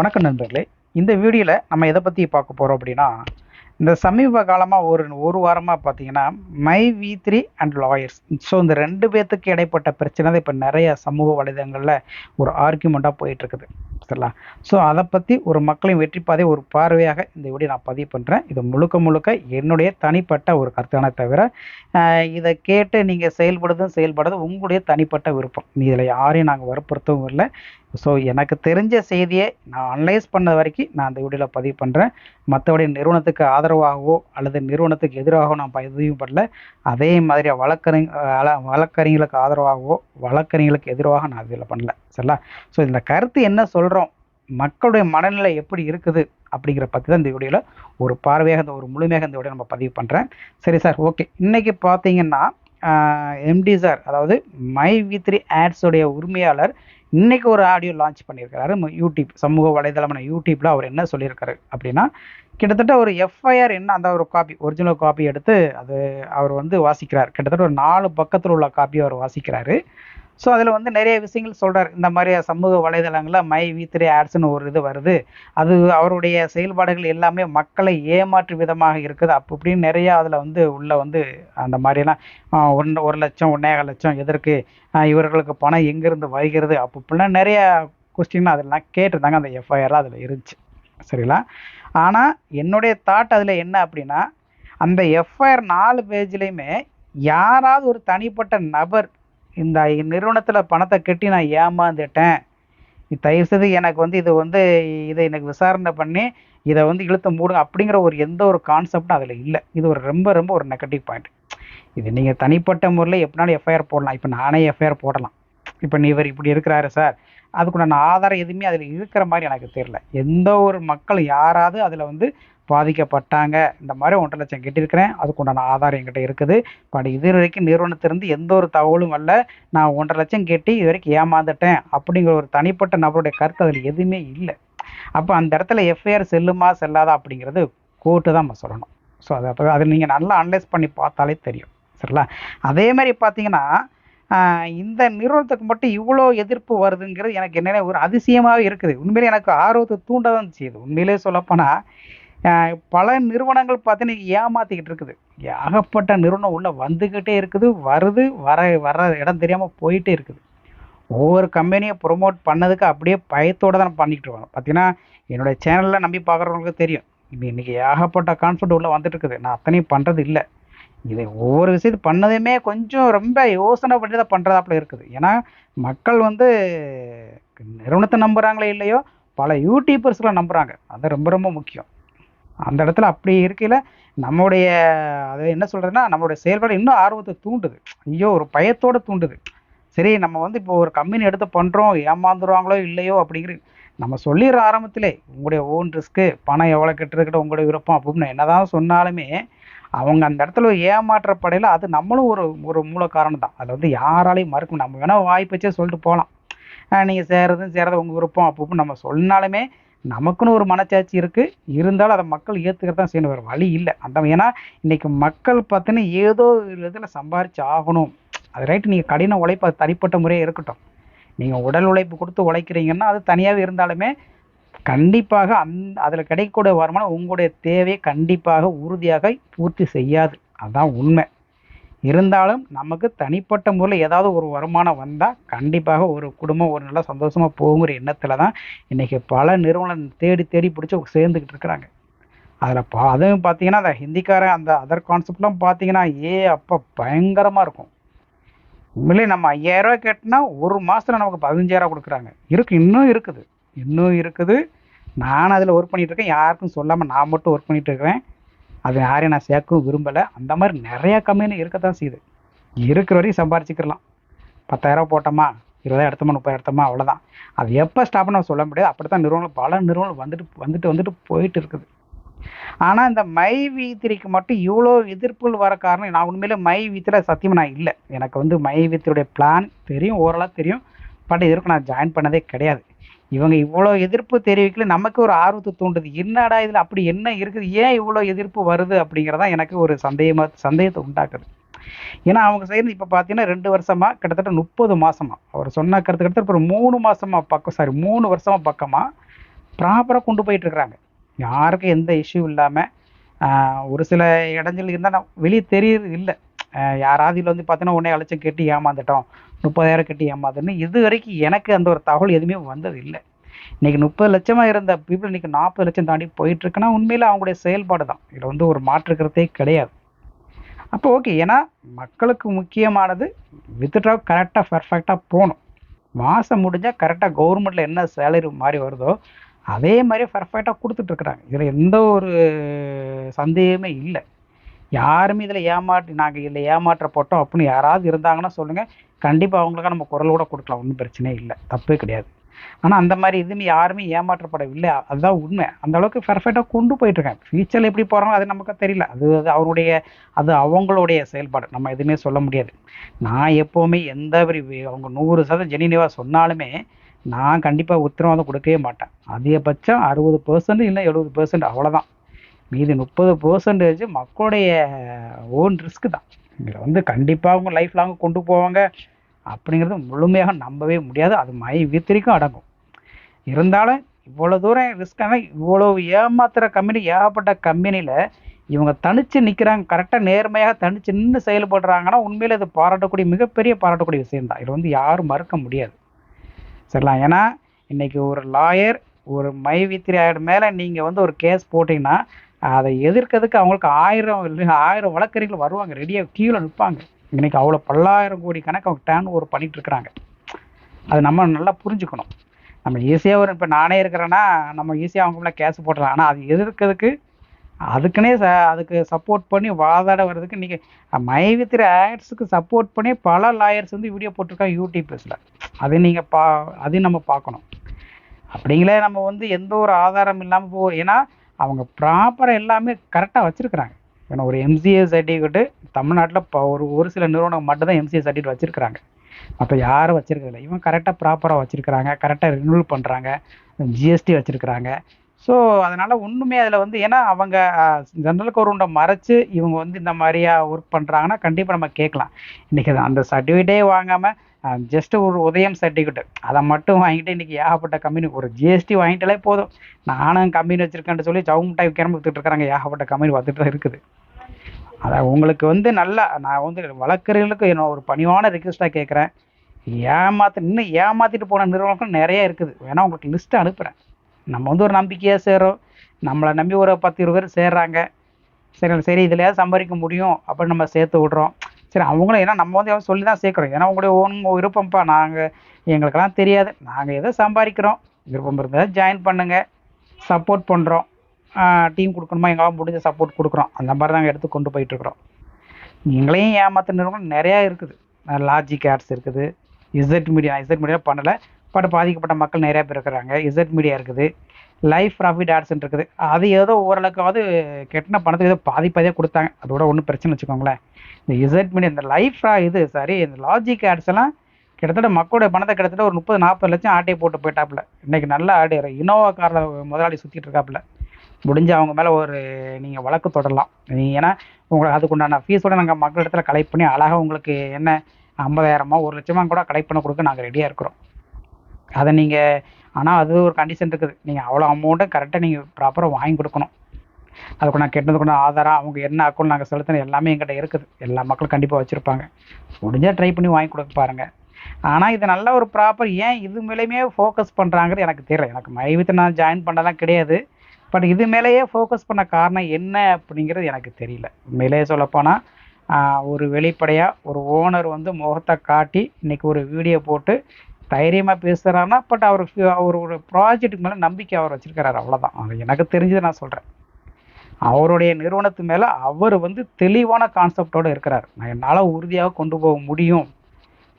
வணக்கம் நண்பர்களே. இந்த வீடியோவில் நம்ம எதை பற்றி பார்க்க போகிறோம் அப்படின்னா இந்த சமீப காலமாக ஒரு ஒரு வாரமாக பார்த்தீங்கன்னா my V three and lawyers. So இந்த ரெண்டு பேர்த்துக்கு இடைப்பட்ட பிரச்சனை தான் இப்போ நிறைய சமூக வலைதளங்களில் ஒரு ஆர்கியூமெண்ட்டாக போயிட்டுருக்குது. சரிங்களா? ஸோ அதை பற்றி ஒரு மக்களின் வெற்றி பாதை ஒரு பார்வையாக இந்த வீடியோ நான் பதிவு பண்ணுறேன் இது முழுக்க முழுக்க என்னுடைய தனிப்பட்ட ஒரு கருத்தான தவிர இதை கேட்டு நீங்கள் செயல்படுறதும் செயல்படுறது உங்களுடைய தனிப்பட்ட விருப்பம். நீ இதில் யாரையும் நாங்கள் வற்புறுத்தவும் இல்லை. ஸோ எனக்கு தெரிஞ்ச செய்தியை நான் அனலைஸ் பண்ண வரைக்கும் நான் அந்த வீடியோவில் பதிவு பண்ணுறேன் மற்றபடி நிறுவனத்துக்கு ஆதரவாகவோ அல்லது நிறுவனத்துக்கு எதிராகவோ நான் பதிவு பண்ணல அதே மாதிரி வழக்கறிஞ வழக்கறிஞர்களுக்கு ஆதரவாகவோ வழக்கறிஞர்களுக்கு எதிராக நான் இதில் பண்ணல சரிங்களா? ஸோ இந்த கருத்து என்ன சொல்கிறோம் மக்களுடைய மனநிலை எப்படி இருக்குது? அப்படிங்கிற பற்றி தான் இந்த வீடியோவில் ஒரு பார்வையாக இந்த ஒரு முழுமையாக இந்த வீடியோ நம்ம பதிவு பண்ணுறேன் சரி சார் ஓகே இன்றைக்கி பார்த்தீங்கன்னா எம்டி சார் அதாவது மை வி த்ரீ ஆட்ஸுடைய உரிமையாளர் இன்னைக்கு ஒரு ஆடியோ லான்ச் பண்ணியிருக்காரு யூடியூப் சமூக வலைதளமான யூடியூப்பில் அவர் என்ன சொல்லியிருக்காரு அப்படின்னா கிட்டத்தட்ட ஒரு எஃப்ஐஆர் என்ன அந்த ஒரு காப்பி ஒரிஜினல் காப்பி எடுத்து அது அவர் வந்து வாசிக்கிறார். கிட்டத்தட்ட ஒரு நாலு பக்கத்தில் உள்ள காப்பி அவர் வாசிக்கிறாரு. ஸோ அதில் வந்து நிறைய விஷயங்கள் சொல்கிறார் இந்த மாதிரி சமூக வலைதளங்களில் மை வி த்ரீ ஆட்ஸ்னு ஒரு இது வருது. அது அவருடைய செயல்பாடுகள் எல்லாமே மக்களை ஏமாற்று விதமாக இருக்குது. அப்போ இப்படின்னு நிறையா அதில் வந்து உள்ளே வந்து அந்த மாதிரிலாம் ஒன்று ஒரு லட்சம் ஒன்றேகால் லட்சம் எதற்கு இவர்களுக்கு பணம் எங்கேருந்து வருகிறது? அப்போ இப்படிலாம் நிறையா கொஸ்டின் அதெல்லாம் கேட்டிருந்தாங்க. அந்த எஃப்ஐஆர்லாம் அதில் இருந்துச்சு. சரிங்களா? ஆனால் என்னுடைய தாட் அதில் என்ன அப்படின்னா அந்த எஃப்ஐஆர் நாலு பேஜ்லேயுமே யாராவது ஒரு தனிப்பட்ட நபர் இந்த நிறுவனத்தில் பணத்தை கட்டி நான் ஏமாந்துட்டேன். தயவு செய்து எனக்கு வந்து இது வந்து இதை எனக்கு விசாரணை பண்ணி இதை வந்து இழுத்து மூடுங்க அப்படிங்கிற ஒரு எந்த ஒரு கான்செப்டும் அதில் இல்லை. இது ஒரு ரொம்ப ரொம்ப ஒரு நெகட்டிவ் பாயிண்ட் இது நீங்கள் தனிப்பட்ட முறையில் எப்படினாலும் எஃப்ஐஆர் போடலாம். இப்போ நானே எஃப்ஐஆர் போடலாம். இப்போ நீ இவர் இப்படி இருக்கிறாரு சார். அதுக்குண்டான ஆதாரம் எதுவுமே அதில் இருக்கிற மாதிரி எனக்கு தெரியல. எந்த ஒரு மக்கள் யாராவது அதில் வந்து பாதிக்கப்பட்டாங்க. இந்த மாதிரி ஒன்றரை லட்சம் கட்டியிருக்கிறேன். அதுக்குண்டான ஆதாரம் என்கிட்ட இருக்குது. பட் இது வரைக்கும் நிறுவனத்திலிருந்து எந்த ஒரு தகவலும் அல்ல. நான் ஒன்றரை லட்சம் கட்டி இது வரைக்கும் ஏமாந்துட்டேன். அப்படிங்கிற ஒரு தனிப்பட்ட நபருடைய கருத்து அதில் எதுவுமே இல்லை. அப்போ அந்த இடத்துல எஃப்ஐஆர் செல்லுமா செல்லாதா அப்படிங்கிறது கோர்ட்டு தான் நம்ம சொல்லணும். ஸோ அதை அப்போ அதில் நீங்கள் நல்லா அனலைஸ் பண்ணி பார்த்தாலே தெரியும். சரிங்களா? அதே மாதிரி பார்த்தீங்கன்னா இந்த நிறுவனத்துக்கு மட்டும் இவ்வளோ எதிர்ப்பு வருதுங்கிறது எனக்கு என்னென்ன ஒரு அதிசயமாகவே இருக்குது. உண்மையிலே எனக்கு ஆர்வத்தை தூண்ட தான் செய்யுது. உண்மையிலே சொல்லப்போனால் பல நிறுவனங்கள் பார்த்தீங்கன்னா ஏமாத்திக்கிட்டு இருக்குது. ஏகப்பட்ட நிறுவனம் உள்ளே வந்துக்கிட்டே இருக்குது வருது வர வர இடம் தெரியாமல் போயிட்டே இருக்குது. ஒவ்வொரு கம்பெனியை ப்ரொமோட் பண்ணதுக்கு அப்படியே பயத்தோடு தான் பண்ணிக்கிட்டு இருக்காங்க. பார்த்தீங்கன்னா என்னுடைய சேனலில் நம்பி பார்க்குறவங்களுக்கு தெரியும். இது இன்றைக்கி ஏகப்பட்ட கான்ஃபிடென்ட் உள்ளே வந்துட்டு இருக்குது. நான் அத்தனையும் பண்ணுறது இல்லை. இது ஒவ்வொரு விஷயத்து பண்ணதுமே கொஞ்சம் ரொம்ப யோசனை பண்ணி தான் பண்ணுறதாப்புல இருக்குது. ஏன்னா மக்கள் வந்து நிறுவனத்தை நம்புகிறாங்களே இல்லையோ பல யூடியூபர்ஸ்களை நம்புகிறாங்க அது ரொம்ப ரொம்ப முக்கியம். அந்த இடத்துல அப்படி இருக்கையில் நம்முடைய அது என்ன சொல்கிறதுன்னா நம்மளுடைய செயல்பாடு இன்னும் ஆர்வத்தை தூண்டுது. ஐயோ ஒரு பயத்தோடு தூண்டுது. சரி நம்ம வந்து இப்போ ஒரு கம்பெனி எடுத்து பண்ணுறோம் ஏமாந்துருவாங்களோ இல்லையோ அப்படிங்கிற நம்ம சொல்லிடுற ஆரம்பத்திலே உங்களுடைய ஓன் ரிஸ்க்கு பணம் எவ்வளோ கெட்டுருக்கிட்ட உங்களுடைய விருப்பம் அப்படின்னு என்னதான் சொன்னாலுமே அவங்க அந்த இடத்துல ஏமாற்றப்படையில் அது நம்மளும் ஒரு ஒரு மூல காரணம் தான். அதில் வந்து யாராலையும் மறுக்க நம்ம வேணால் வாய்ப்பு வச்சே சொல்லிட்டு போகலாம். நீங்கள் சேரதும் சேரது உங்கள் விருப்பம் அப்போ நம்ம சொன்னாலுமே நமக்குன்னு ஒரு மனச்சாட்சி இருக்குது இருந்தாலும் அதை மக்கள் ஏற்றுக்கிறது தான் செய்யணும். வேறு வழி இல்லை. அந்த ஏன்னா இன்றைக்கி மக்கள் பார்த்தீங்கன்னா ஏதோ இதில் சம்பாரிச்சு ஆகணும். அது ரைட்டு நீங்கள் கடின உழைப்பு அது தனிப்பட்ட முறையே இருக்கட்டும். நீங்கள் உடல் உழைப்பு கொடுத்து உழைக்கிறீங்கன்னா அது தனியாக இருந்தாலுமே கண்டிப்பாக அந் அதில் கிடைக்கக்கூடிய வருமானம் உங்களுடைய தேவையை கண்டிப்பாக உறுதியாக பூர்த்தி செய்யாது. அதுதான் உண்மை. இருந்தாலும் நமக்கு தனிப்பட்ட முறையில் ஏதாவது ஒரு வருமானம் வந்தால் கண்டிப்பாக ஒரு குடும்பம் ஒரு நல்ல சந்தோஷமாக போகுங்கிற எண்ணத்தில் தான் இன்றைக்கி பல நிறுவனம் தேடி தேடி பிடிச்சி சேர்ந்துக்கிட்டு இருக்கிறாங்க. அதில் பா அதுவும் பார்த்தீங்கன்னா அந்த ஹிந்திக்காரன் அந்த அதர் கான்செப்ட்லாம் பார்த்தீங்கன்னா ஏ அப்போ பயங்கரமாக இருக்கும். உண்மையிலே நம்ம ஐயாயிரரூவா கேட்டினா ஒரு மாதத்தில் நமக்கு பதினஞ்சாயிரம் கொடுக்குறாங்க. இருக்கு இன்னும் இருக்குது. இன்னும் இருக்குது. நான் அதில் ஒர்க் பண்ணிகிட்ருக்கேன் இருக்கேன். யாருக்கும் சொல்லாமல் நான் மட்டும் ஒர்க் பண்ணிகிட்டு இருக்கிறேன். அது யாரையும் நான் சேர்க்கவும் விரும்பலை. அந்த மாதிரி நிறையா கம்பெனி இருக்கத்தான் செய்யுது. இருக்கிற வரையும் சம்பாரிச்சுக்கலாம் பத்தாயிரம் போட்டோமா இருபதாயிரம் எடுத்தோமா முப்பதாயிரம் எடுத்தோமா அவ்வளோதான் அது எப்போ ஸ்டாப்னு நான் சொல்ல முடியாது. அப்படி தான் நிறுவனம் பல நிறுவனம் வந்துட்டு வந்துட்டு வந்துட்டு போயிட்டு இருக்குது. ஆனால் இந்த மை வீத்திரிக்கு மட்டும் இவ்வளோ எதிர்ப்புகள் வர காரணம் நான் உண்மையிலே மை வீத்தில் சத்தியமாக நான் இல்லை. எனக்கு வந்து மை வீத்தினுடைய பிளான் தெரியும் ஓரளவு தெரியும். பட் இதற்கு நான் ஜாயின் பண்ணதே கிடையாது. இவங்க இவ்வளோ எதிர்ப்பு தெரிவிக்கல நமக்கு ஒரு ஆர்வத்தை தூண்டுது. என்னடா இதில் அப்படி என்ன இருக்குது? ஏன் இவ்வளோ எதிர்ப்பு வருது? அப்படிங்கிறதா எனக்கு ஒரு சந்தேகமாக சந்தேகத்தை உண்டாக்குது. ஏன்னா அவங்க செய்யறது இப்போ பார்த்தீங்கன்னா ரெண்டு வருஷமா கிட்டத்தட்ட முப்பது மாதமாக அவர் சொன்ன கருத்து கிட்டத்தட்ட ஒரு மூணு மாசமா பக்கம் சாரி மூணு வருஷமா பக்கமாக ப்ராப்பராக கொண்டு போயிட்டுருக்குறாங்க யாருக்கும் எந்த இஷ்யூ இல்லாமல் ஒரு சில இடைஞ்சல் இருந்தால் நான் வெளியே தெரியுது இல்லை. யாராவது இதில் வந்து பார்த்தீங்கன்னா ஒன்றே அழைச்சம் கட்டி ஏமாந்துட்டோம். முப்பதாயிரம் கட்டி ஏமாதுன்னு இது வரைக்கும் எனக்கு அந்த ஒரு தகவல் எதுவுமே வந்தது இல்லை இன்றைக்கி முப்பது லட்சமாக இருந்த பீப்புள் இன்றைக்கி நாற்பது லட்சம் தாண்டி போயிட்டுருக்குன்னா உண்மையில் அவங்களுடைய செயல்பாடு தான். இதில் வந்து ஒரு மாற்றுக்கிறதே கிடையாது. அப்போ ஓகே ஏன்னா மக்களுக்கு முக்கியமானது வித்ட்ரா கரெக்டாக பர்ஃபெக்டாக போகணும். மாதம் முடிஞ்சால் கரெக்டாக கவர்மெண்ட்டில் என்ன சேலரி மாதிரி வருதோ அதே மாதிரி பர்ஃபெக்டாக கொடுத்துட்ருக்குறாங்க இதில் எந்த ஒரு சந்தேகமே இல்லை. யாருமே இதில் ஏமாற்றி நாங்கள் இதில் ஏமாற்றப்பட்டோம் அப்படின்னு யாராவது இருந்தாங்கன்னா சொல்லுங்கள் கண்டிப்பாக அவங்களுக்காக நம்ம குரல் கூட கொடுக்கலாம் ஒன்றும் பிரச்சனையே இல்லை. தப்பே கிடையாது. ஆனால் அந்த மாதிரி எதுவுமே யாருமே ஏமாற்றப்படவில்லை. அதுதான் உண்மை. அந்த அளவுக்கு பர்ஃபெக்டாக கொண்டு போயிட்டுருக்கேன். ஃபியூச்சரில் எப்படி போகிறாங்களோ அது நமக்கு தெரியல. அது அது அவருடைய அது அவங்களுடைய செயல்பாடு. நம்ம எதுவுமே சொல்ல முடியாது. நான் எப்போவுமே எந்த ஒரு அவங்க நூறு சதவீதம் ஜெனினிவாக சொன்னாலுமே நான் கண்டிப்பாக உத்தரவாதம் கொடுக்கவே மாட்டேன். அதிகபட்சம் அறுபது பர்சன்ட் இல்லை எழுபது பர்சன்ட் அவ்வளோதான் மீதி முப்பது பர்சன்டேஜ் மக்களுடைய ஓன் ரிஸ்க்கு தான். இதில் வந்து கண்டிப்பாக அவங்க லைஃப் லாங் கொண்டு போவாங்க. அப்படிங்கிறது முழுமையாக நம்பவே முடியாது. அது மை வித்திரிக்கும் அடங்கும். இருந்தாலும் இவ்வளோ தூரம் ரிஸ்க்கான இவ்வளோ ஏமாத்துகிற கம்பெனி ஏகப்பட்ட கம்பெனியில் இவங்க தனித்து நிற்கிறாங்க கரெக்டாக நேர்மையாக தனித்து நின்று செயல்படுறாங்கன்னா உண்மையில் இது பாராட்டக்கூடிய மிகப்பெரிய பாராட்டக்கூடிய விஷயம்தான். இதை வந்து யாரும் மறுக்க முடியாது. சரிங்களா? ஏன்னா இன்றைக்கி ஒரு லாயர் ஒரு மை வித்திரி மேலே நீங்கள் வந்து ஒரு கேஸ் போட்டிங்கன்னா அதை எதிர்க்கிறதுக்கு அவங்களுக்கு ஆயிரம் இல்லை ஆயிரம் வழக்கறிஞர்கள் வருவாங்க. ரெடியாக கீழே நிற்பாங்க இன்றைக்கி அவ்வளோ பல்லாயிரம் கோடி கணக்கு அவங்க டேன் ஓவர் பண்ணிகிட்ருக்குறாங்க அது நம்ம நல்லா புரிஞ்சுக்கணும். நம்ம ஈஸியாக ஒரு இப்போ நானே இருக்கிறேன்னா நம்ம ஈஸியாக அவங்க மேலே கேஸ் போட்டுடலாம். ஆனால் அது எதிர்க்கிறதுக்கு அதுக்குன்னே ச அதுக்கு சப்போர்ட் பண்ணி வாதாட வர்றதுக்கு இன்றைக்கி மைவித்திர ஆட்ஸுக்கு சப்போர்ட் பண்ணி பல லாயர்ஸ் வந்து வீடியோ போட்டிருக்காங்க யூடியூப்ஸில் அதை நீங்கள் பா அதையும் நம்ம பார்க்கணும். அப்படிங்களே நம்ம வந்து எந்த ஒரு ஆதாரம் இல்லாமல் போ ஏன்னா அவங்க ப்ராப்பராக எல்லாமே கரெக்டாக வச்சுருக்குறாங்க. ஏன்னா ஒரு எம்சிஏ சர்டிஃபிகேட்டு தமிழ்நாட்டில் இப்போ ஒரு ஒரு சில நிறுவனம் மட்டும்தான் எம்சிஏ சர்டிஃபிகேட் வச்சுருக்குறாங்க. மற்ற யாரும் வச்சுருக்கதில்ல இவன் கரெக்டாக ப்ராப்பராக வச்சுருக்குறாங்க கரெக்டாக ரினியூவல் பண்ணுறாங்க ஜிஎஸ்டி வச்சுருக்குறாங்க. ஸோ அதனால் ஒன்றுமே அதில் வந்து ஏன்னா அவங்க ஜென்ரல் கவர்மெண்ட்டை மறைச்சு இவங்க வந்து இந்த மாதிரியா ஒர்க் பண்ணுறாங்கன்னா கண்டிப்பாக நம்ம கேட்கலாம். இன்றைக்கி அந்த சர்டிஃபிகேட்டே வாங்காமல் ஜஸ்ட் ஒரு உதயம் சர்டிஃபிகேட் அதை மட்டும் வாங்கிட்டு இன்றைக்கி ஏகப்பட்ட கம்பெனி ஒரு ஜிஎஸ்டி வாங்கிட்டாலே போதும். நானும் கம்பெனி வச்சுருக்கேன்னு சொல்லி சவு மிட்டாய் கிளம்பி வித்துட்டு இருக்கிறாங்க. ஏகப்பட்ட கம்பெனி வந்துட்டு தான் இருக்குது. அதை உங்களுக்கு வந்து நல்லா நான் வந்து வழக்கறிஞர்களுக்கு என்ன ஒரு பணிவான ரிக்வெஸ்ட்டாக கேட்குறேன் ஏமாற்ற இன்னும் ஏமாற்றிட்டு போன நிறுவனங்கள் நிறைய இருக்குது. வேணால் உங்களுக்கு லிஸ்ட்டு அனுப்புகிறேன் நம்ம வந்து ஒரு நம்பிக்கையாக சேரும் நம்மளை நம்பி ஒரு பத்து இருபது பேர் சேர்றாங்க. சரி சரி இதுலையாவது சம்பாதிக்க முடியும் அப்படின்னு நம்ம சேர்த்து விட்றோம். சரி அவங்களும் ஏன்னா நம்ம வந்து சொல்லி தான் சேர்க்குறோம். ஏன்னா உங்களுடைய ஓன் விருப்பம்ப்பா. நாங்கள் எங்களுக்கெல்லாம் தெரியாது. நாங்கள் எதோ சம்பாதிக்கிறோம்? விருப்பம் இருந்தால் ஜாயின் பண்ணுங்கள் சப்போர்ட் பண்ணுறோம் டீம் கொடுக்கணுமா? எங்களால் முடிஞ்ச சப்போர்ட் கொடுக்குறோம். அந்த மாதிரி நாங்கள் எடுத்து கொண்டு போயிட்டுருக்குறோம் நீங்களையும் ஏமாற்ற நிறுவனம் நிறையா இருக்குது. லாஜிக் ஆட்ஸ் இருக்குது. இசட் மீடியா இசட் மீடியா பண்ணலை. பட் பாதிக்கப்பட்ட மக்கள் நிறையா பேர் இருக்கிறாங்க. இசட் மீடியா இருக்குது. லைஃப் ப்ராஃபிட் ஆட்ஸ்ன்னு இருக்குது அது ஏதோ ஓரளவுக்காவது கெட்டின பணத்துக்கு ஏதோ பாதி பாதியாக கொடுத்தாங்க. அதோட ஒன்றும் பிரச்சனை வச்சுக்கோங்களேன். இந்த இசட் மீடியா இந்த லைஃப் இது சாரி இந்த லாஜிக் ஆட்ஸ் எல்லாம் கிட்டத்தட்ட மக்களுடைய பணத்தை கிட்டத்தட்ட ஒரு முப்பது நாற்பது லட்சம் ஆட்டையை போட்டு போயிட்டாப்புல. இன்றைக்கி நல்லா ஆடு இனோவா காரில் முதலாளி சுற்றிட்டு இருக்காப்புல. முடிஞ்சு அவங்க மேலே ஒரு நீங்கள் வழக்கு தொடரலாம். நீங்கள் ஏன்னா உங்களுக்கு அதுக்குண்டான ஃபீஸோட நாங்கள் மக்கள் இடத்துல கலெக்ட் பண்ணி அழகாக உங்களுக்கு என்ன ஐம்பதாயிரமோ ஒரு லட்சமாக கூட கலெக்ட் பண்ண கொடுக்க நாங்கள் ரெடியாக இருக்கிறோம். அதை நீங்கள் ஆனால் அது ஒரு கண்டிஷன் இருக்குது. நீங்கள் அவ்வளோ அமௌண்ட்டை கரெக்டாக நீங்கள் ப்ராப்பராக வாங்கி கொடுக்கணும். அதுக்கு நான் கெட்டதுக்குள்ள ஆதாரம் அவங்க என்ன அக்கௌண்ட் நாங்கள் செலுத்தின எல்லாமே எங்கிட்ட இருக்குது. எல்லா மக்களும் கண்டிப்பாக வச்சுருப்பாங்க. முடிஞ்சால் ட்ரை பண்ணி வாங்கி கொடுக்க பாருங்கள் ஆனால் இது நல்ல ஒரு ப்ராப்பர் ஏன் இது மேலேயுமே ஃபோக்கஸ் பண்ணுறாங்கிறது எனக்கு தெரியல. எனக்கு மைவித்தை நான் ஜாயின் பண்ணலாம் கிடையாது. பட் இது மேலேயே ஃபோக்கஸ் பண்ண காரணம் என்ன அப்படிங்கிறது எனக்கு தெரியல. உண்மையிலேயே சொல்லப்போனால் ஒரு வெளிப்படையாக ஒரு ஓனர் வந்து முகத்தை காட்டி இன்றைக்கி ஒரு வீடியோ போட்டு தைரியமாக பேசுகிறாருன்னா பட் அவர் அவர் ஒரு ப்ராஜெக்ட்டுக்கு மேலே நம்பிக்கை அவர் வச்சுருக்கிறாரு அவ்வளோதான் அது எனக்கு தெரிஞ்சதை நான் சொல்கிறேன் அவருடைய நிறுவனத்து மேலே அவர் வந்து தெளிவான கான்செப்டோடு இருக்கிறார். நான் என்னால் உறுதியாக கொண்டு போக முடியும்.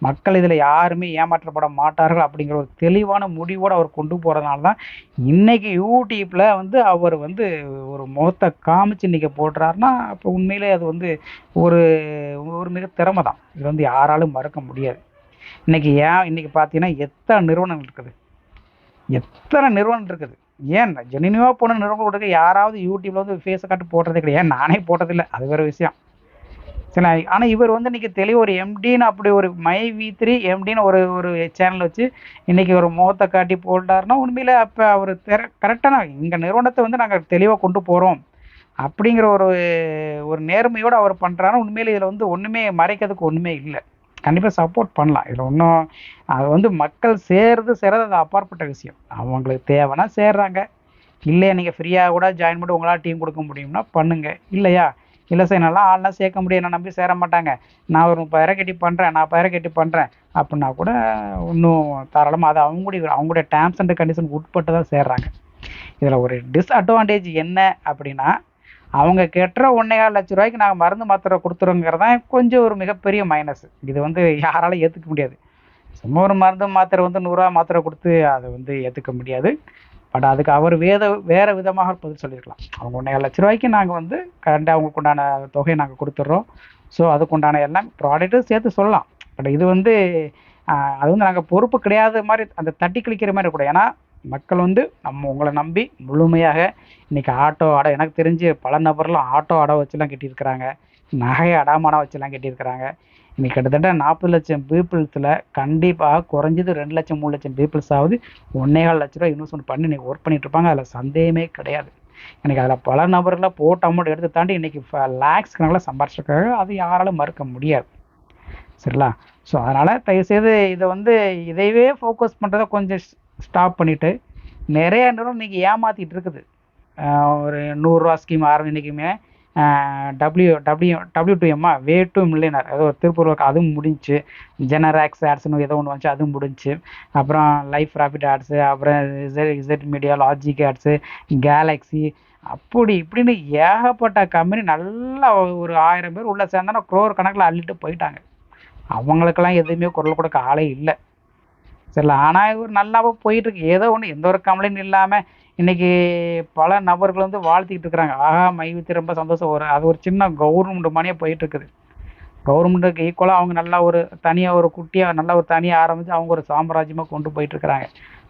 மக்கள் இதில் யாருமே ஏமாற்றப்பட மாட்டார்கள் அப்படிங்கிற ஒரு தெளிவான முடிவோடு அவர் கொண்டு போகிறதுனால தான் இன்றைக்கி யூடியூப்பில் வந்து அவர் வந்து ஒரு முகத்தை காமிச்சு இன்றைக்கி போடுறாருன்னா அப்போ உண்மையிலே அது வந்து ஒரு ஒரு மிக திறமை தான் இது வந்து யாராலும் மறக்க முடியாது. இன்றைக்கி ஏன் இன்றைக்கி பார்த்தீங்கன்னா எத்தனை நிறுவனங்கள் இருக்குது? எத்தனை நிறுவனம் இருக்குது? ஏன் ஜெனினிவாக போன நிறுவனம் கொடுக்க யாராவது யூடியூப்பில் வந்து ஃபேஸை காட்டு போடுறதே கிடையாது. ஏன் நானே போட்டதில்லை. அது வேறு விஷயம். சரி ஆனால் இவர் வந்து இன்னைக்கு தெளிவு ஒரு எம்டின்னு அப்படி ஒரு மை வி த்ரீ எம்டின்னு ஒரு ஒரு சேனல் வச்சு இன்னைக்கு ஒரு முகத்தை காட்டி போட்டார்னா உண்மையில் அப்போ அவர் கரெக்டான எங்கள் நிறுவனத்தை வந்து நாங்கள் தெளிவாக கொண்டு போகிறோம் அப்படிங்கிற ஒரு ஒரு நேர்மையோடு அவர் பண்ணுறாருன்னா உண்மையில் இதில் வந்து ஒன்றுமே மறைக்கிறதுக்கு ஒன்றுமே இல்லை. கண்டிப்பாக சப்போர்ட் பண்ணலாம். இதில் ஒன்றும் அது வந்து மக்கள் சேர்றது சேர்றது அது அப்பாற்பட்ட விஷயம். அவங்களுக்கு தேவைன்னா சேர்றாங்க. இல்லையா நீங்கள் ஃப்ரீயாக கூட ஜாயின் பண்ணி உங்களால் டீம் கொடுக்க முடியும்னா பண்ணுங்கள் இல்லையா? இல்லை சார் என்னால் ஆள்லாம் சேர்க்க முடியும். என்னை நம்பி சேர மாட்டாங்க. நான் ஒரு முப்பதாயிரம் கட்டி பண்ணுறேன் நாற்பதாயிரம் கட்டி பண்ணுறேன் அப்படின்னா கூட இன்னும் தாராளமாக அது அவங்களுடைய அவங்களுடைய டேர்ம்ஸ் அண்ட் கண்டிஷன் உட்பட்டு தான் சேர்றாங்க. இதில் ஒரு டிஸ்அட்வான்டேஜ் என்ன அப்படின்னா அவங்க கெட்டுற ஒன்றேகால் லட்ச ரூபாய்க்கு நாங்கள் மருந்து மாத்திரை கொடுத்துருங்கிறது தான் கொஞ்சம் ஒரு மிகப்பெரிய மைனஸ் இது வந்து யாராலும் ஏற்றுக்க முடியாது. சும்மா ஒரு மருந்து மாத்திரை வந்து நூறுரூவா மாத்திரை கொடுத்து அதை வந்து ஏற்றுக்க முடியாது. பட் அதுக்கு அவர் வேத வேறு விதமாக பதில் சொல்லியிருக்கலாம். அவங்க ஒன்றேகால் லட்ச ரூபாய்க்கு நாங்கள் வந்து கரெக்டாக அவங்களுக்கு உண்டான தொகையை நாங்கள் கொடுத்துட்றோம். ஸோ அதுக்கு உண்டான எல்லாம் ப்ராடக்ட்டும் சேர்த்து சொல்லலாம். பட் இது வந்து அது வந்து நாங்கள் பொறுப்பு கிடையாத மாதிரி அந்த தட்டி கழிக்கிற மாதிரி கூட ஏன்னா மக்கள் வந்து நம்ம உங்களை நம்பி முழுமையாக இன்றைக்கி ஆட்டோ அடை எனக்கு தெரிஞ்சு பல நபர்லாம் ஆட்டோ அடை வச்சுலாம் கட்டியிருக்கிறாங்க. நகை அடாமானம் வச்சுலாம் கட்டியிருக்கிறாங்க. இன்றைக்கி கிட்டத்தட்ட நாற்பது லட்சம் பீப்புள்ஸில் கண்டிப்பாக குறைஞ்சது ரெண்டு லட்சம் மூணு லட்சம் பீப்புள்ஸ் ஆகுது ஒன்றேகால் லட்ச ரூபா இன்வெஸ்ட்மெண்ட் பண்ணி இன்னைக்கு ஒர்க் பண்ணிட்டு இருப்பாங்க. அதில் சந்தேகமே கிடையாது. எனக்கு அதில் பல நபர்களை போட்ட அமௌண்ட் எடுத்து தாண்டி இன்னைக்கு லேக்ஸ் கணக்கில் சம்பாரிச்சிருக்காங்க. அது யாராலும் மறுக்க முடியாது. சரிங்களா? ஸோ அதனால் தயவுசெய்து இதை வந்து இதையவே ஃபோக்கஸ் பண்ணுறத கொஞ்சம் ஸ்டாப் பண்ணிவிட்டு நிறைய நிறுவனம் இன்றைக்கி ஏமாற்றிட்டு இருக்குது. ஒரு நூறுரூவா ஸ்கீம் ஆரம்பி இன்றைக்குமே டபிள்யூ டபிள்யூ டபிள்யூ டூ எம்மா வே டு மில்லியனர் ஏதோ ஒரு திருப்பூர் அதுவும் முடிஞ்சுச்சு ஜெனராக்ஸ் ஆட்ஸ்னு ஏதோ ஒன்று வந்துச்சு அதுவும் முடிஞ்சுச்சு அப்புறம் லைஃப் ப்ராஃபிட் ஆட்ஸு அப்புறம் Z Z media logic ads galaxy அப்படி இப்படின்னு ஏகப்பட்ட கம்பெனி நல்லா ஒரு ஆயிரம் பேர் உள்ளே சேர்ந்தானா க்ரோர் கணக்கில் அள்ளிட்டு போயிட்டாங்க. அவங்களுக்கெல்லாம் எதுவுமே குரல் கொடுக்க ஆளே இல்லை. சரில ஆனால் ஒரு நல்லாவே போயிட்டுருக்கு. ஏதோ ஒன்று எந்த ஒரு கம்ப்ளைண்ட் இல்லாமல் இன்னைக்கு பல நபர்கள் வந்து வாழ்த்திக்கிட்டு இருக்கிறாங்க. ஆஹா மைவித்து ரொம்ப சந்தோஷம். ஒரு அது ஒரு சின்ன கவர்மெண்ட் மணியாக போயிட்டு இருக்குது கவர்மெண்ட்டுக்கு ஈக்குவலாக அவங்க நல்லா ஒரு தனியாக ஒரு குட்டியாக நல்லா ஒரு தனியாக ஆரம்பித்து அவங்க ஒரு சாம்ராஜ்யமாக கொண்டு போயிட்டுருக்குறாங்க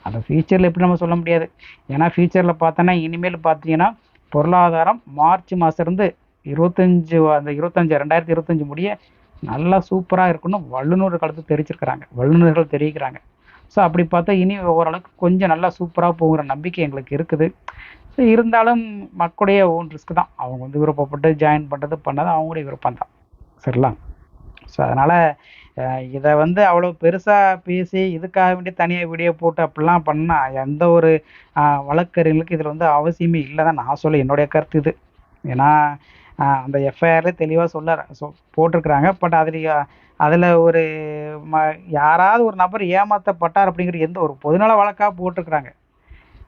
அந்த ஃபியூச்சரில் எப்படி நம்ம சொல்ல முடியாது. ஏன்னா ஃபியூச்சரில் பார்த்தோன்னா இனிமேல் பார்த்தீங்கன்னா பொருளாதாரம் மார்ச் மாதத்துலேருந்து இருபத்தஞ்சு அந்த இருபத்தஞ்சு ரெண்டாயிரத்தி இருபத்தஞ்சு முடிய நல்லா சூப்பராக இருக்குன்னு வல்லுநர்கள் காலத்து தெரிவிச்சிருக்கிறாங்க. வல்லுநர்கள் தெரிவிக்கிறாங்க. ஸோ அப்படி பார்த்தா இனி ஓரளவுக்கு கொஞ்சம் நல்லா சூப்பராக போகிற நம்பிக்கை எங்களுக்கு இருக்குது. ஸோ இருந்தாலும் மக்களுடைய ஓன் ரிஸ்க் தான். அவங்க வந்து விருப்பப்பட்டு ஜாயின் பண்ணுறது பண்ணது அவங்களுடைய விருப்பம் தான். சரிங்களா? ஸோ அதனால் இதை வந்து அவ்வளோ பெருசாக பேசி இதுக்காக வேண்டி தனியாக வீடியோ போட்டு அப்படிலாம் பண்ணால் எந்த ஒரு வழக்கறிஞர்களுக்கு இதில் வந்து அவசியமே இல்லை தான் நான் சொல்ல என்னுடைய கருத்து இது. ஏன்னா அந்த எஃப்ஐஆரில் தெளிவாக சொல்ல சொ போட்டிருக்கிறாங்க. பட் அதில் அதில் ஒரு ம யாராவது ஒரு நபர் ஏமாற்றப்பட்டார் அப்படிங்கிற எந்த ஒரு பொதுநல வழக்காக போட்டிருக்கிறாங்க.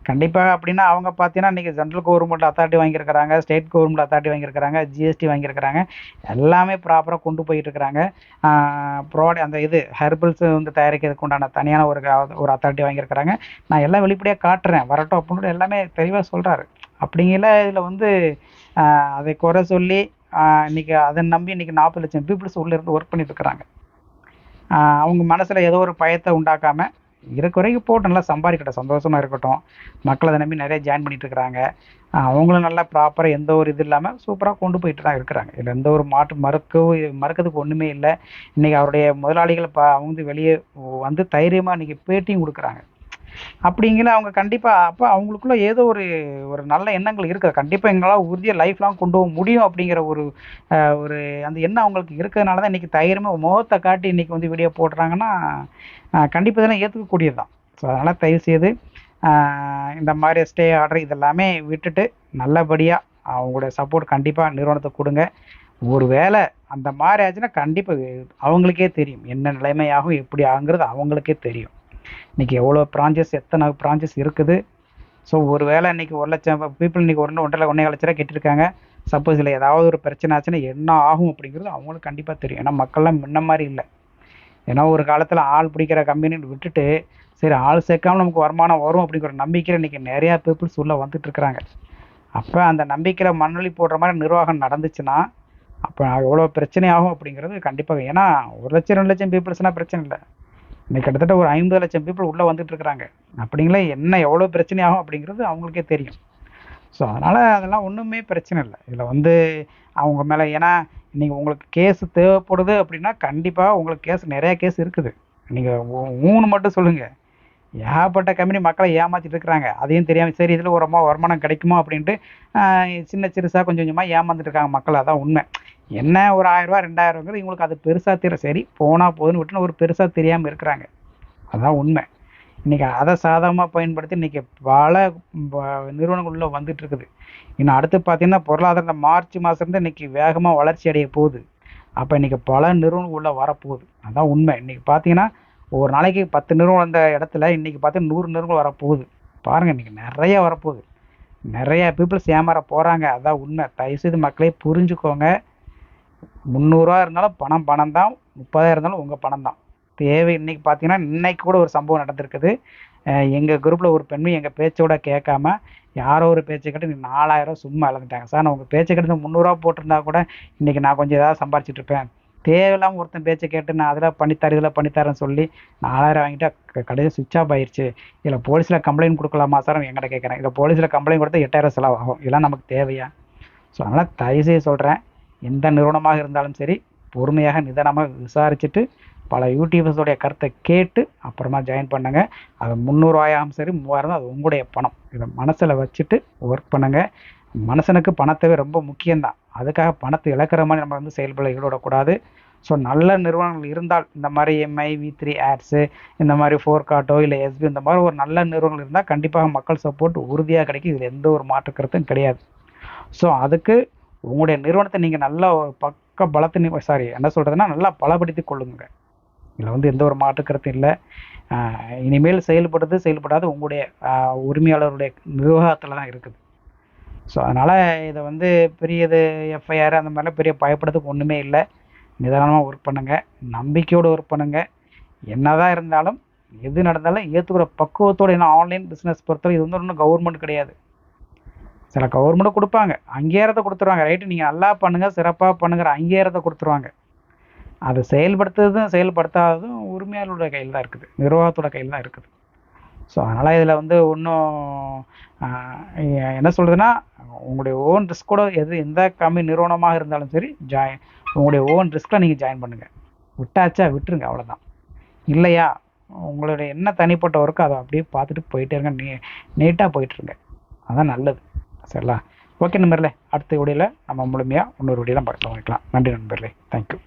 கண்டிப்பாக அப்படின்னா அவங்க பார்த்தீங்கன்னா இன்றைக்கி சென்ட்ரல் கவர்மெண்ட் அத்தாரிட்டி வாங்கியிருக்கிறாங்க ஸ்டேட் கவர்மெண்ட் அத்தாரிட்டி வாங்கியிருக்கிறாங்க ஜிஎஸ்டி வாங்கியிருக்கிறாங்க. எல்லாமே ப்ராப்பராக கொண்டு போயிட்டு இருக்கிறாங்க அந்த இது ஹெர்பல்ஸ் வந்து தயாரிக்கிறதுக்கு உண்டான தனியான ஒரு ஒரு அத்தாரிட்டி வாங்கியிருக்கிறாங்க. நான் எல்லாம் வெளிப்படையாக காட்டுறேன். வரட்டும் அப்படின்னு எல்லாமே தெளிவாக சொல்கிறாரு அப்படிங்கிற இதில் வந்து அதை குறை சொல்லி இன்னைக்கு அதை நம்பி இன்னைக்கு நாற்பது லட்சம் பீப்புள்ஸ் உள்ளேருந்து ஒர்க் பண்ணிட்டு இருக்கிறாங்க. அவங்க மனசில் ஏதோ ஒரு பயத்தை உண்டாக்காம இருக்க வரைக்கும் போட்டு நல்லா சம்பாதிக்கட்டும். சந்தோஷமாக இருக்கட்டும். மக்கள் அதை நம்பி நிறைய ஜாயின் பண்ணிட்டு இருக்கிறாங்க. அவங்களும் நல்லா ப்ராப்பராக எந்த ஒரு இது இல்லாமல் சூப்பராக கொண்டு போயிட்டு தான் இருக்கிறாங்க. இதில் எந்த ஒரு மாற்று மறுக்கவும் மறுக்கிறதுக்கு ஒன்றுமே இல்லை. இன்றைக்கி அவருடைய முதலாளிகள் ப அவங்க வந்து வெளியே வந்து தைரியமாக இன்றைக்கி பேட்டியும் கொடுக்குறாங்க. அப்படிங்கிற அவங்க கண்டிப்பாக அப்போ அவங்களுக்குள்ள ஏதோ ஒரு ஒரு நல்ல எண்ணங்கள் இருக்குது கண்டிப்பாக எங்களால் உறுதியாக லைஃப் லாங் கொண்டு போக முடியும் அப்படிங்கிற ஒரு ஒரு அந்த எண்ணம் அவங்களுக்கு இருக்கிறதுனால தான் இன்றைக்கி தைரியமாக முகத்தை காட்டி இன்றைக்கி வந்து வீடியோ போடுறாங்கன்னா கண்டிப்பாக இதெல்லாம் ஏற்றுக்கக்கூடியது தான் ஸோ அதனால் தயவுசெய்து செய்து இந்த மாதிரி ஸ்டே ஆர்டர் இதெல்லாமே விட்டுட்டு நல்லபடியாக அவங்களுடைய சப்போர்ட் கண்டிப்பாக நிறுவனத்தை கொடுங்க. ஒரு வேளை அந்த மாதிரி ஆச்சுன்னா கண்டிப்பாக அவங்களுக்கே தெரியும். என்ன நிலைமையாகும் எப்படி ஆகுங்கிறது அவங்களுக்கே தெரியும். இன்றைக்கி எவ்வளோ ப்ராஞ்சஸ் எத்தனை ப்ராஞ்சஸ் இருக்குது? ஸோ ஒரு வேளை இன்றைக்கி ஒரு லட்சம் பீப்புள் இன்றைக்கி ஒன்று ஒன்றரை ஒன்றே லட்சம் கெட்டிருக்காங்க. சப்போஸ் இல்லை ஏதாவது ஒரு பிரச்சனை ஆச்சுன்னா என்ன ஆகும் அப்படிங்கிறது அவங்களுக்கு கண்டிப்பாக தெரியும். ஏன்னா மக்கள்லாம் முன்ன மாதிரி இல்லை. ஏன்னா ஒரு காலத்தில் ஆள் பிடிக்கிற கம்பெனின்னு விட்டுட்டு சரி ஆள் சேர்க்காம நமக்கு வருமானம் வரும் அப்படிங்கிற நம்பிக்கையில் இன்றைக்கி நிறையா பீப்புள்ஸ் உள்ளே வந்துட்டுருக்குறாங்க அப்போ அந்த நம்பிக்கையில் மண்ணொலி போடுற மாதிரி நிர்வாகம் நடந்துச்சுன்னா அப்போ எவ்வளோ பிரச்சனை ஆகும் அப்படிங்கிறது கண்டிப்பாக ஏன்னா ஒரு லட்சம் ரெண்டு லட்சம் பீப்புள்ஸ்னால் பிரச்சனை இல்லை. இன்னைக்கு கிட்டத்தட்ட ஒரு ஐம்பது லட்சம் பீப்புள் உள்ளே வந்துட்டு இருக்கிறாங்க. அப்படிங்களே? என்ன எவ்வளோ பிரச்சனை ஆகும் அப்படிங்கிறது அவங்களுக்கே தெரியும். ஸோ அதனால் அதெல்லாம் ஒன்றுமே பிரச்சனை இல்லை. இதில் வந்து அவங்க மேலே ஏன்னா நீங்கள் உங்களுக்கு கேஸ் தேவைப்படுது அப்படின்னா கண்டிப்பாக உங்களுக்கு கேஸ் நிறையா கேஸ் இருக்குது. நீங்கள் ஊன்னு மட்டும் சொல்லுங்கள் ஏகப்பட்ட கம்பெனி மக்களை ஏமாற்றிட்டு இருக்கிறாங்க. அதையும் தெரியாமல் சரி இதில் ஒரு வருமானம் கிடைக்குமோ அப்படின்ட்டு சின்ன சிறுசாக கொஞ்சம் கொஞ்சமாக ஏமாந்துட்டு இருக்காங்க மக்கள். அதான் உண்மை. என்ன ஒரு ஆயிரரூவா ரெண்டாயிரங்கிறது இவங்களுக்கு அது பெருசாக தெரியும் சரி போனால் போதுன்னு விட்டுன்னு ஒரு பெருசாக தெரியாமல் இருக்கிறாங்க. அதான் உண்மை. இன்றைக்கி அதை சாதகமாக பயன்படுத்தி இன்றைக்கி பல நிறுவனங்கள் வந்துட்டு இருக்குது. இன்னும் அடுத்து பார்த்தீங்கன்னா பொருளாதாரம் இந்த மார்ச் மாதத்துலேருந்து இன்றைக்கி வேகமாக வளர்ச்சி அடைய போகுது. அப்போ இன்றைக்கி பல நிறுவனங்கள் உள்ளே வரப்போகுது. அதான் உண்மை. இன்றைக்கி பார்த்தீங்கன்னா ஒரு நாளைக்கு பத்து நிறுவனம் வந்த இடத்துல இன்றைக்கி பார்த்து நூறு நிறுவனம் வரப்போகுது. பாருங்கள் இன்றைக்கி நிறைய வரப்போகுது. நிறையா பீப்புள்ஸ் ஏமாற போகிறாங்க அதான் உண்மை. தயவுசெய்து மக்களே புரிஞ்சுக்கோங்க. முந்நூறுரூவா இருந்தாலும் பணம் பணம் தான் முப்பதாயிரம் இருந்தாலும் உங்கள் பணம் தான் தேவை இன்றைக்கி பார்த்தீங்கன்னா இன்றைக்கி கூட ஒரு சம்பவம் நடந்திருக்குது. எங்கள் குரூப்பில் ஒரு பெண்மை எங்கள் பேச்சோட கேட்காம யாரோ ஒரு பேச்சை கேட்டு நீ நாலாயிரம் சும்மா இழந்துட்டாங்க. சார் நான் உங்கள் பேச்சை கேட்டு முந்நூறுரூவா போட்டிருந்தா கூட இன்றைக்கி நான் கொஞ்சம் ஏதாவது சம்பாரிச்சிட்ருப்பேன் தேவையில்லாமல் ஒருத்தன் பேச்சை கேட்டு நான் அதில் பண்ணித்தரேன் இதில் பண்ணித்தரேன்னு சொல்லி நாலாயிரம் வாங்கிட்டா கடையில் சுவிட்ச் ஆஃப் ஆயிடுச்சு இதில் போலீஸில் கம்ப்ளைண்ட் கொடுக்கலாமா சார்? என்கிட்ட கேட்குறேன். இதில் போலீஸில் கம்ப்ளைண்ட் கொடுத்தா எட்டாயிரம் செலவாகும் இதெல்லாம் நமக்கு தேவையா? ஸோ அதனால் தயவுசெய்து சொல்கிறேன் எந்த நிறுவனமாக இருந்தாலும் சரி பொறுமையாக நிதானமாக விசாரிச்சுட்டு பல யூடியூபர்ஸோடைய கருத்தை கேட்டு அப்புறமா ஜாயின் பண்ணுங்க. அது முந்நூறுவாயாகவும் சரி மூவாயிரம் அது உங்களுடைய பணம். இதை மனசில் வச்சுட்டு ஒர்க் பண்ணுங்கள் மனுஷனுக்கு பணத்தவே ரொம்ப முக்கியம்தான். அதுக்காக பணத்தை இழக்கிற மாதிரி நம்ம வந்து செயல்பட ஈடுபடக்கூடாது. ஸோ நல்ல நிறுவனங்கள் இருந்தால் இந்த மாதிரி எம்ஐ வி த்ரீ ஆட்ஸு இந்த மாதிரி ஃபோர் காட்டோ இல்லை எஸ்பி இந்த மாதிரி ஒரு நல்ல நிறுவனங்கள் இருந்தால் கண்டிப்பாக மக்கள் சப்போர்ட் உறுதியாக கிடைக்கும். இதில் எந்த ஒரு மாற்று கருத்தும் கிடையாது. ஸோ அதுக்கு உங்களுடைய நிறுவனத்தை நீங்கள் நல்லா பக்க பலத்தை சாரி என்ன சொல்கிறதுனா நல்லா பலப்படுத்தி கொள்ளுங்க. இதில் வந்து எந்த ஒரு மாற்று கருத்தும் இல்லை. இனிமேல் செயல்படுறது செயல்படாது உங்களுடைய உரிமையாளருடைய நிர்வாகத்தில் தான் இருக்குது. ஸோ அதனால் இதை வந்து பெரிய இது எஃப்ஐஆர் அந்த மாதிரிலாம் பெரிய பயப்படுறதுக்கு ஒன்றுமே இல்லை. நிதானமாக ஒர்க் பண்ணுங்கள் நம்பிக்கையோடு ஒர்க் பண்ணுங்கள் என்ன தான் இருந்தாலும் எது நடந்தாலும் ஏற்றுக்கிற பக்குவத்தோடு என்ன ஆன்லைன் பிஸ்னஸ் பொறுத்தவரை இது வந்து ஒன்றும் கவர்மெண்ட் கிடையாது. சில கவர்மெண்ட்டும் கொடுப்பாங்க. அங்கீகாரத்தை கொடுத்துருவாங்க. ரைட்டு நீங்கள் நல்லா பண்ணுங்கள் சிறப்பாக பண்ணுங்கிற அங்கீகாரத்தை கொடுத்துருவாங்க. அதை செயல்படுத்துறதும் செயல்படுத்தாததும் உரிமையாளரோட கையில் தான் இருக்குது. நிர்வாகத்தோட கையில் தான் இருக்குது. ஸோ அதனால் இதில் வந்து ஒன்றும் என்ன சொல்கிறதுன்னா உங்களுடைய ஓன் கூட எது எந்த கம்மி நிறுவனமாக இருந்தாலும் சரி ஜாயின் உங்களுடைய ஓன் ரிஸ்கில் நீங்கள் ஜாயின் பண்ணுங்கள் விட்டாச்சா விட்டுருங்க அவ்வளோதான் இல்லையா? உங்களுடைய என்ன தனிப்பட்ட ஒர்க்கோ அதை அப்படியே பார்த்துட்டு போயிட்டே இருங்க நீ நீட்டாக போயிட்டுருங்க அதான் நல்லது. சரிங்களா? ஓகே நண்பர்களே. அடுத்த வீடியோவில் நம்ம முழுமையாக இன்னொரு வீடியோலாம் பார்க்கலாம் நன்றி நண்பர்களே. தேங்க்யூ